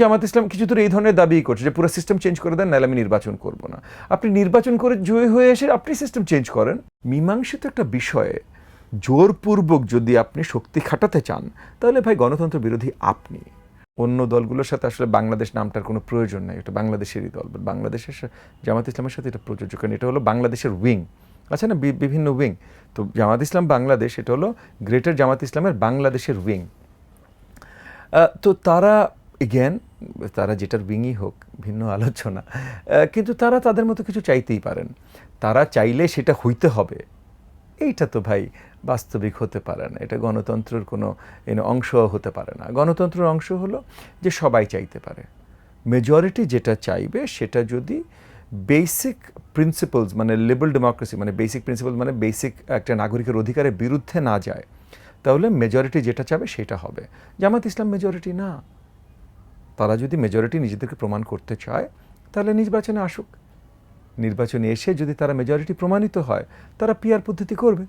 জামাত ইসলাম কিছু দূর এই ধরনের দাবি করছে যে পুরো সিস্টেম চেঞ্জ করে দেন, নাহলে আমি নির্বাচন করব না। আপনি নির্বাচন করে জয়ী হয়ে এসে আপনি সিস্টেম চেঞ্জ করেন। মীমাংসিত একটা বিষয়ে জোরপূর্বক যদি আপনি শক্তি খাটাতে চান, তাহলে ভাই গণতন্ত্র বিরোধী আপনি। অন্য দলগুলোর সাথে আসলে বাংলাদেশ নামটার কোনো প্রয়োজন নাই, এটা বাংলাদেশেরই দল, But বাংলাদেশের জামাত ইসলামের সাথে এটা প্রযোজ্য, কারণ এটা হলো বাংলাদেশের উইং আচ্ছা না বিভিন্ন উইং তো জামাত ইসলাম বাংলাদেশ, এটা হলো গ্রেটার জামাত ইসলামের বাংলাদেশের উইং তো তারা জ্ঞান তারা যেটার উইংই হোক, ভিন্ন আলোচনা। কিন্তু তারা তাদের মতো কিছু চাইতেই পারেন। তারা চাইলে সেটা হইতে হবে। এইটা তো ভাই বাস্তবিক হতে পারে না। এটা গণতন্ত্রের কোনো অংশ হতে পারে না। গণতন্ত্রের অংশ হলো যে সবাই চাইতে পারে। মেজরিটি যেটা চাইবে, সেটা যদি বেসিক প্রিন্সিপালস মানে লিবারেল ডেমোক্রেসি মানে বেসিক প্রিন্সিপাল মানে বেসিক একটা নাগরিকের অধিকারের বিরুদ্ধে না যায়, তাহলে মেজরিটি যেটা চাবে সেটা হবে। জামাত ইসলাম মেজরিটি না। তারা যদি মেজরিটি নিজেদেরকে প্রমাণ করতে চায়, তাহলে নির্বাচনে আসুক। নির্বাচনে এসে যদি তারা মেজরিটি প্রমাণিত হয়, তারা পিআর পদ্ধতি করবে।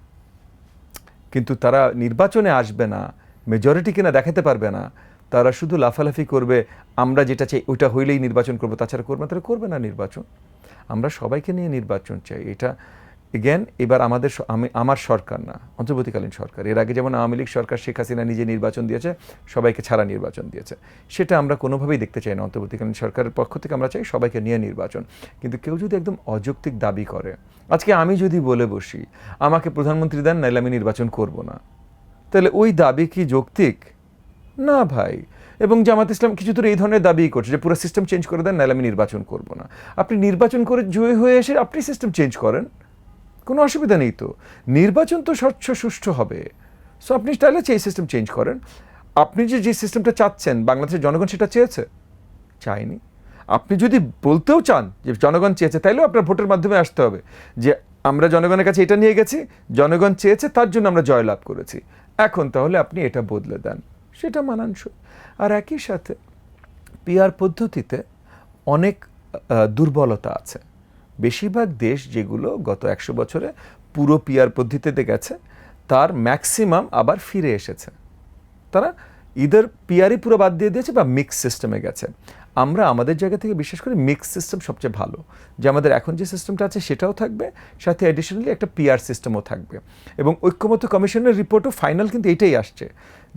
কিন্তু তারা নির্বাচনে আসবে না মেজরিটি কিনা দেখাতে পারবে না, তারা শুধু লাফালাফি করবে, আমরা যেটা চাই ওইটা হইলেই নির্বাচন করব, তাছাড়া করবে না তারা করবে না নির্বাচন। আমরা সবাইকে নিয়ে নির্বাচন চাই। এটা এগেন এবার আমাদের আমি আমার সরকার না, অন্তর্বর্তীকালীন সরকার। এর আগে যেমন আওয়ামী লীগ সরকার শেখ হাসিনা নিজে নির্বাচন দিয়েছে, সবাইকে ছাড়া নির্বাচন দিয়েছে। সেটা আমরা কোনোভাবেই দেখতে চাই না, অন্তর্বর্তীকালীন সরকারের পক্ষ থেকে আমরা চাই সবাইকে নিয়ে নির্বাচন। কিন্তু কেউ যদি একদম অযৌক্তিক দাবি করে, আজকে আমি যদি বলে বসি, আমাকে প্রধানমন্ত্রী দেন, নাহলে আমি নির্বাচন করব না। তাহলে ওই দাবি কি যৌক্তিক? না ভাই। এবং জামাত ইসলাম কিছু দূর এই ধরনের দাবি করছে যে পুরো সিস্টেম চেঞ্জ করে দেন, নাহলে আমি নির্বাচন করব না। আপনি নির্বাচন করে জয়ী হয়ে এসে আপনি সিস্টেম চেঞ্জ করেন। কোনো অসুবিধা নেই তো। নির্বাচন তো স্বচ্ছ, সুষ্ঠু হবে। সো আপনি তাহলে এই সিস্টেম চেঞ্জ করেন, আপনি যে যে সিস্টেমটা চাচ্ছেন, বাংলাদেশের জনগণ সেটা চেয়েছে? চায়নি। আপনি যদি বলতেও চান যে, জনগণ চেয়েছে, তাইলেও আপনার ভোটের মাধ্যমে আসতে হবে যে, আমরা জনগণের কাছে এটা নিয়ে গেছি, জনগণ চেয়েছে, তার জন্য আমরা জয়লাভ করেছি। এখন তাহলে আপনি এটা বদলে দেন। সেটা মানানসই। আর একই সাথে পিআর পদ্ধতিতে অনেক দুর্বলতা আছে। বেশিরভাগ দেশ যেগুলো গত একশো বছরে পুরো পিয়ার পদ্ধতিতে গেছে, তার ম্যাক্সিমাম আবার ফিরে এসেছে। তারা ইদার পিয়ারই পুরো বাদ দিয়ে দিয়েছে বা মিক্স সিস্টেমে গেছে। আমরা আমাদের জায়গা থেকে বিশেষ করে মিক্স সিস্টেম সবচেয়ে ভালো। যে আমাদের এখন যে সিস্টেমটা আছে সেটাও থাকবে, সাথে অ্যাডিশনালি একটা পিয়ার সিস্টেমও থাকবে। এবং ঐক্যমত্য কমিশনের রিপোর্টও ফাইনাল কিন্তু এটাই আসছে,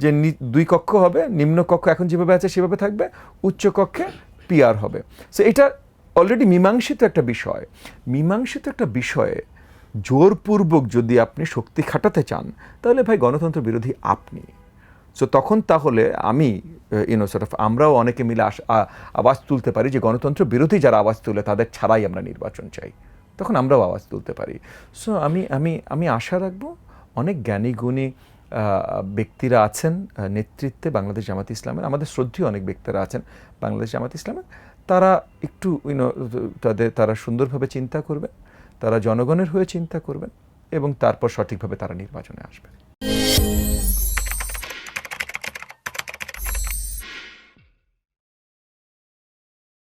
যে দুই কক্ষ হবে, নিম্ন কক্ষ এখন যেভাবে আছে সেভাবে থাকবে, উচ্চ কক্ষে পিআর হবে। সো এটা অলরেডি মীমাংসিত একটা বিষয়। মীমাংসিত একটা বিষয়ে জোরপূর্বক যদি আপনি শক্তি খাটাতে চান, তাহলে ভাই গণতন্ত্র বিরোধী আপনি। সো তখন তাহলে আমি ইউনো সর্ট অফ আমরাও অনেকে মিলে আওয়াজ তুলতে পারি যে গণতন্ত্র বিরোধী যারা আওয়াজ তুলে, তাদের ছাড়াই আমরা নির্বাচন চাই। তখন আমরাও আওয়াজ তুলতে পারি। সো আমি আমি আমি আশা রাখব অনেক জ্ঞানী, গুণী ব্যক্তিরা আছেন নেতৃত্বে বাংলাদেশ জামাত ইসলামের। আমাদের শ্রদ্ধীয় অনেক ব্যক্তিরা আছেন বাংলাদেশ জামাত ইসলামের। তারা একটু ইউনো তাদের, তারা সুন্দরভাবে চিন্তা করবেন, তারা জনগণের হয়ে চিন্তা করবেন এবং তারপর সঠিকভাবে তারা নির্বাচনে আসবেন।